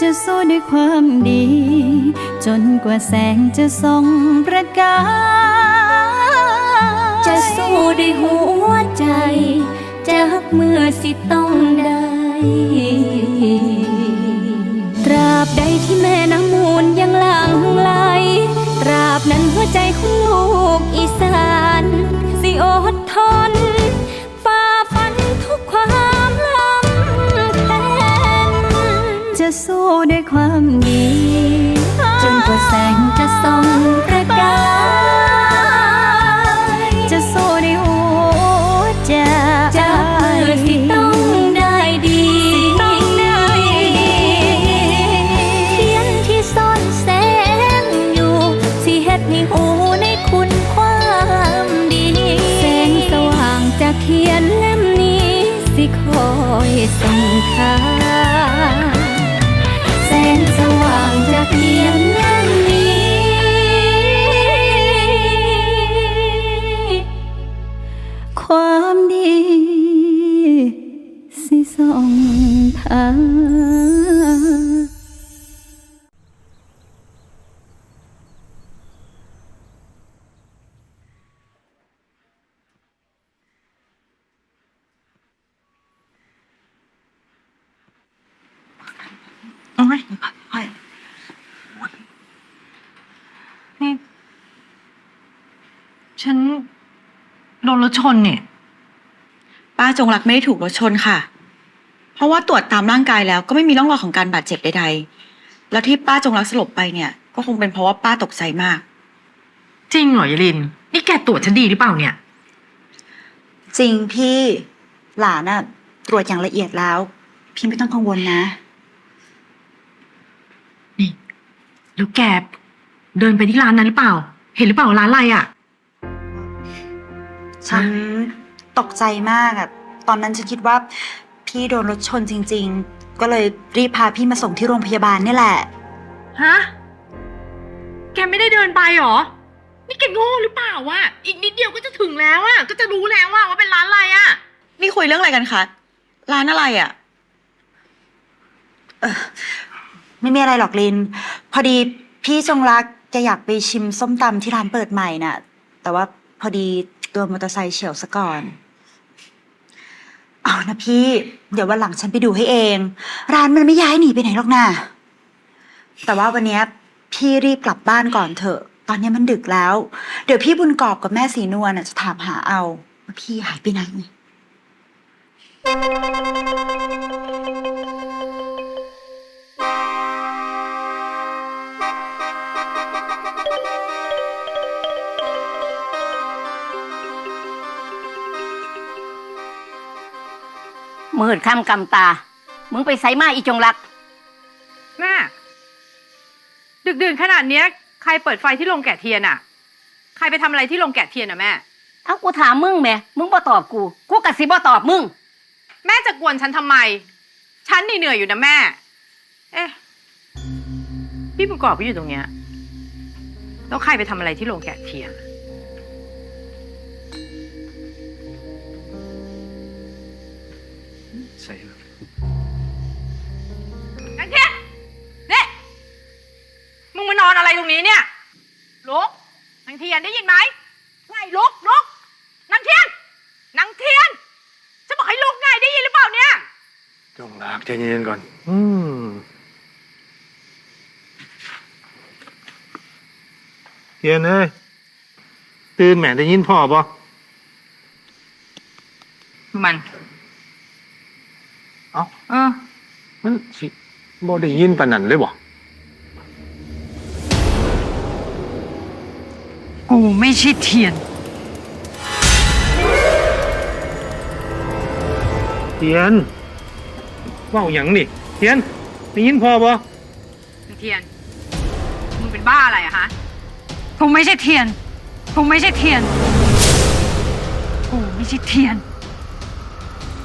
จะสู้ด้วยความดี จนกว่าแสงจะส่องประกาย จะสู้ด้วยหัวใจจากเมื่อสิต้องได้ สิคอยส่งทางแสงสว่างจากเทียนเล่มนี้ ความดีสิส่องทาง โอ้ยโอ้ยนี่ ฉันโดนรถชนเนี่ย ป้าจงรักไม่ได้ถูกรถชนค่ะ เพราะว่าตรวจตามร่างกายแล้วก็ไม่มีร่องรอยของการบาดเจ็บใดๆ แล้วที่ป้าจงรักสลบไปเนี่ย ก็คงเป็นเพราะว่าป้าตกใจมาก จริงเหรอยายลิน นี่แกตรวจฉันดีหรือเปล่าเนี่ย จริงพี่หลานน่ะตรวจอย่างละเอียดแล้ว พี่ไม่ต้องกังวลนะ นี่ แล้วแกเดินไปที่ร้านนั้นหรือเปล่า เห็นหรือเปล่าร้านอะไรอะ ฉันตกใจมากอะตอนนั้นฉันคิดว่าพี่โดนรถชนจริง ๆ ก็เลยรีบพาพี่มาส่งที่โรงพยาบาลนี่แหละ ฮะ แกไม่ได้เดินไปหรอ นี่แกโง่หรือเปล่าวะ อีกนิดเดียวก็จะถึงแล้วอะก็จะรู้แล้วว่าว่าเป็นร้านอะไรอะนี่คุยเรื่องอะไรกันคะ ร้านอะไรอะ ไม่มีอะไรหรอกลิน พอดีพี่จงรักจะอยากไปชิมส้มตำที่ร้านเปิดใหม่น่ะ แต่ว่าพอดีตัวมอเตอร์ไซค์เฉียวซะก่อน เอานะพี่ เดี๋ยววันหลังฉันไปดูให้เอง ร้านมันไม่ย้ายหนีไปไหนหรอกนะแต่ว่าวันเนี้ยพี่รีบกลับบ้านก่อนเถอะ ตอนนี้มันดึกแล้ว เดี๋ยวพี่บุญกอบกับแม่สีนวลน่ะจะถามหาเอาว่าพี่หายไปไหน มืดค่ำกำตา มึงไปใส่มาอีจงรัก แม่ ดึกดื่นขนาดเนี้ย ใครเปิดไฟที่โรงแกะเทียนอะใครไปทำอะไรที่โรงแกะเทียนอะแม่ เอ้ากูถามมึงแหม่มึงบ่ตอบกู กูกะสิบ่ตอบมึง แม่จะกวนฉันทำไม ฉันนี่เหนื่อยอยู่นะแม่ เอ๊ะ พี่ประกอบก็อยู่ตรงเนี้ย แล้วใครไปทำอะไรที่โรงแกะเทียน ใส่นังเทียนเนี่ยมึงมานอนอะไรตรงนี้เนี่ย ลุกนางเทียนได้ยินไหมไงลุกลุกนางเทียนนางเทียน จะบอกให้ลุกไงได้ยินหรือเปล่าเนี่ย จงรักใจเย็นๆก่อน อืมเทียนเอ้ยตื่นแหม่ได้ยินพ่อปะมัน เอ้าเออมันสิบ่ได้ยินปานนั้นเลยบ่กูไม่ใช่เทียน เทียนเว่าหยังนี่เทียนได้ยินพ่อปะนางเทียน มึงเป็นบ้าอะไรอะฮะกูไม่ใช่เทียนกูไม่ใช่เทียนกูไม่ใช่เทียน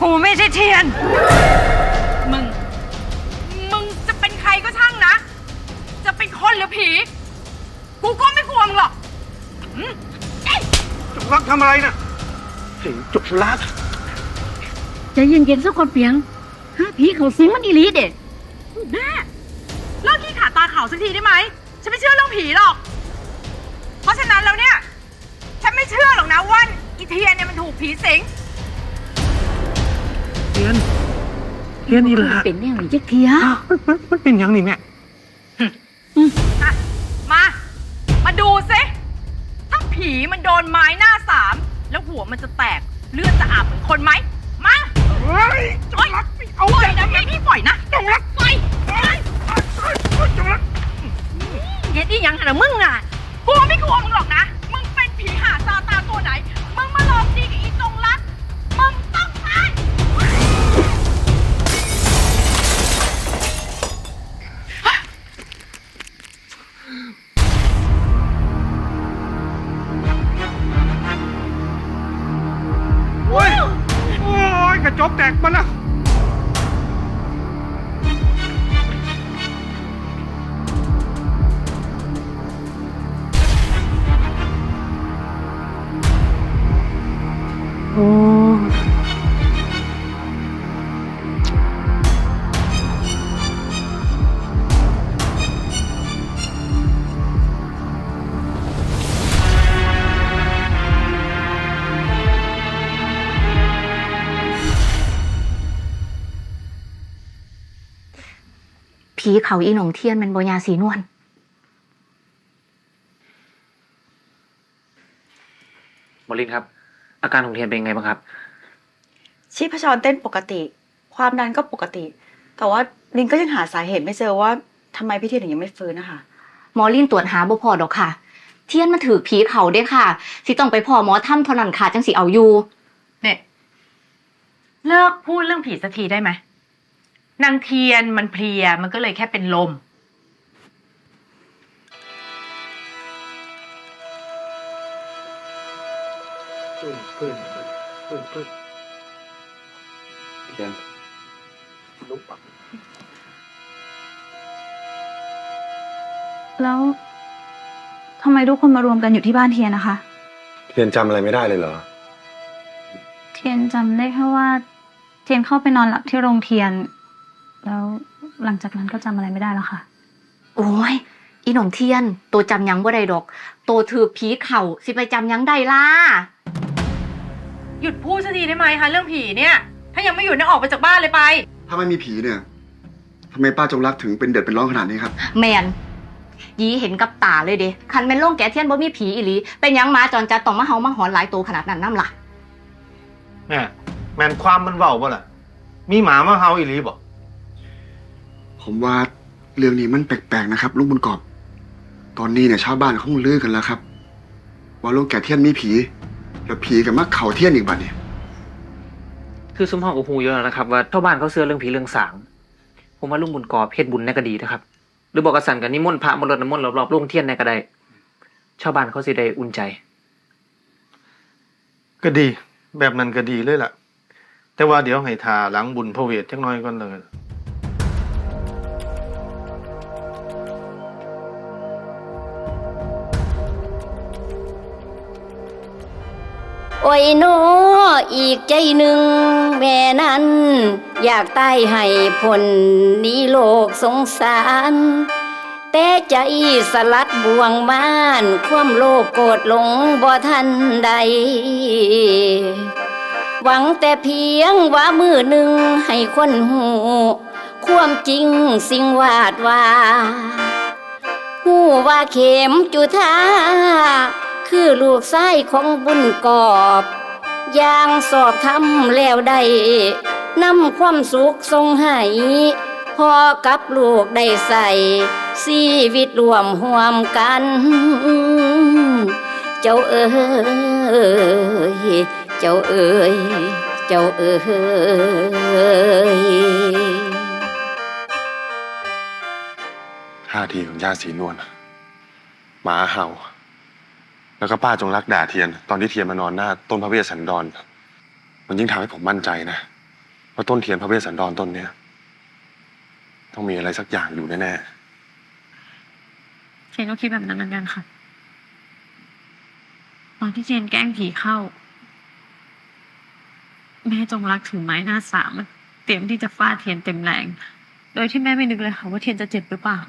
กูไม่ใช่เทียน มึง มึงจะเป็นใครก็ช่างนะ จะเป็นคนหรือผี กูก็ไม่กลัวมึงหรอกจงรักทำอะไรน่ะเห็นจงรักใจเย็นๆสักคนเปียงห้าผีเขาสิงมันอีหลีเด็แม่เลิกขี้ขาตาขาวสักทีได้ไหม ฉันไม่เชื่อเรื่องผีหรอก เพราะฉะนั้นแล้วเนี่ย ฉันไม่เชื่อหรอกนะว่าอีเทียนเนี่ยมันถูกผีสิงเทียนเทียนอีหละเป็นแนวนี้จักเทียมันมันเป็นหยังนี่แม่อะมา มาดูสิถ้าผีมันโดนไม้หน้าสาม แล้วหัวมันจะแตกเลือดจะอาบเหมือนคนไหม มาเฮ้ยจงรักไม่เอาปล่อยนะไม่พี่ปล่อยนะจงรักปล่อยจงรักเย็ดอีหยังหะมึงอะกูไม่กลัวมึงหรอกนะ มึงเป็นผีหาซาตานตัวไหน ผีเขาอีหนองเทียนแมันบยาสีนวลหมอลินครับ อาการของเทียนเป็นไงบ้างครับ ชีพจรเต้นปกติ ความดันก็ปกติ แต่ว่าลินก็ยังหาสาเหตุไม่เจอว่าทำไมพี่เทียนถึงยังไม่ฟื้นนะคะ หมอลินตรวจหาบ่พอดอกค่ะ เทียนมาถือผีเขาเด้ค่ะ สิต้องไปพอหมอถ้ำเท่านั้นค่ะจังสิเอาอยู่เนี่ยเลิกพูดเรื่องผีสักทีได้ไหม นางเทียนมันเพลียมันก็เลยแค่เป็นลมขึ้นขึ้นขึ้นขึ้นเทียนลุกปะแล้วทำไมทุกคนมารวมกันอยู่ที่บ้านเทียนนะคะ เทียนจำอะไรไม่ได้เลยเหรอ เทียนจำได้แค่ว่า เทียนเข้าไปนอนหลับที่โรงเทียน แล้วหลังจากนั้นก็จำอะไรไม่ได้แล้วค่ะ โอ้ย อีหนองเทียนตัวจำหยังบ่ได้ดอกตัวถือผีเขาสิไปจำหยังได้ล่ะ หยุดพูดสักทีได้ไหมคะเรื่องผีเนี่ย ถ้ายังไม่หยุดเนี่ยออกไปจากบ้านเลยไป ถ้าไม่มีผีเนี่ยทำไมป้าจงรักถึงเป็นเดือดเป็นร้อนขนาดนี้ครับ แมนยีเห็นกับตาเลยเด้คันแม่นโล่งแกเทียนบ่มีผีอีหลี เป็นหยังหมาจรจัดต้องมาเฮามาหอนหลายตัวขนาดนั้นน้ำล่ะ แม่แมนความมันเบาบ่ล่ะ มีหมามาเฮาอีหลีบ่ ผมว่าเรื่องนี้มันแปลกๆนะครับลุงบุญกอบ ตอนนี้เนี่ยชาวบ้านเขาลือกันแล้วครับ ว่าลุงแก่เทียนมีผี แล้วผีกับมักเข่าเทียนอีกบัดเนี่ยคือซุ้มห้องกับฮูเยอะแล้วนะครับว่าชาวบ้านเขาเชื่อเรื่องผีเรื่องสาง ผมว่าลุงบุญกอบเพชรบุญในก็ดีนะครับ หรือบอกกระสันกันนิมนต์พระมารดน้ำมนต์รอบๆโรงเทียนในก็ได้ชาวบ้านเขาสิได้อุ่นใจ ก็ดี แบบนั้นก็ดีเลยล่ะ แต่ว่าเดี๋ยวให้ทาหลังบุญพระเวทจักหน้อยก่อนเลย อ้ยโนอีกใจหนึ่งแม่นั้น อยากตายให้พ้นหนี้โลกสงสาร แต่ใจสลัดบ่วงม่าน ความโลภโกรธหลงบ่ทันใด หวังแต่เพียงว่ามือหนึ่งให้คนหูความจริงสิ่งวาดว่าหูว่าเข็มจุธา คือลูกไส้ของบุญกอบย่างสอบทำแล้วได้นำความสุขทรงให้พอกับลูกได้ใส่ชีวิตรวมห่วมกัน เจ้าเอ๋ยเจ้าเอ๋ยเจ้าเอ๋ยท่าทีของย่าสีนวลหมาเห่า แล้วก็ป้าจงรักด่าเทียน ตอนที่เทียนมานอนหน้าต้นพระเวสสันดรมันยิ่งทำให้ผมมั่นใจนะว่าต้นเทียนพระเวสสันดรต้นเนี้ยต้องมีอะไรสักอย่างอยู่แน่เจนก็คิดแบบนั้นเหมือนกันค่ะ ตอนที่เจนแกล้งผีเข้า แม่จงรักถือไม้หน้าสามเตรียมที่จะฟาดเทียนเต็มแรง โดยที่แม่ไม่นึกเลยค่ะว่าเทียนจะเจ็บหรือเปล่า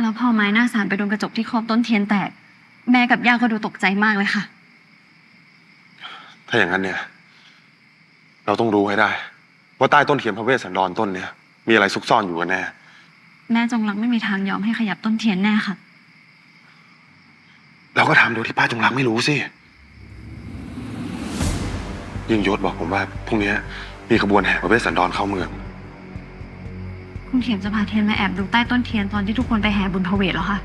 แล้วพอไม้หน้าสามไปโดนกระจกที่คอบต้นเทียนแตก แม่กับย่าก็ดูตกใจมากเลยค่ะ ถ้าอย่างนั้นเนี่ย เราต้องรู้ให้ได้ ว่าใต้ต้นเทียนพระเวสสันดรต้นเนี่ย มีอะไรซุกซ่อนอยู่กันแน่ แม่จงรักไม่มีทางยอมให้ขยับต้นเทียนแน่ค่ะ เราก็ทำโดยที่ป้าจงรักไม่รู้สิ ยิ่งยศบอกผมว่าพรุ่งนี้มีขบวนแห่พระเวสสันดรเข้าเมือง คุณเขียมจะพาเทียนมาแอบดูใต้ต้นเทียนตอนที่ทุกคนไปแห่บุญพเวทเหรอคะ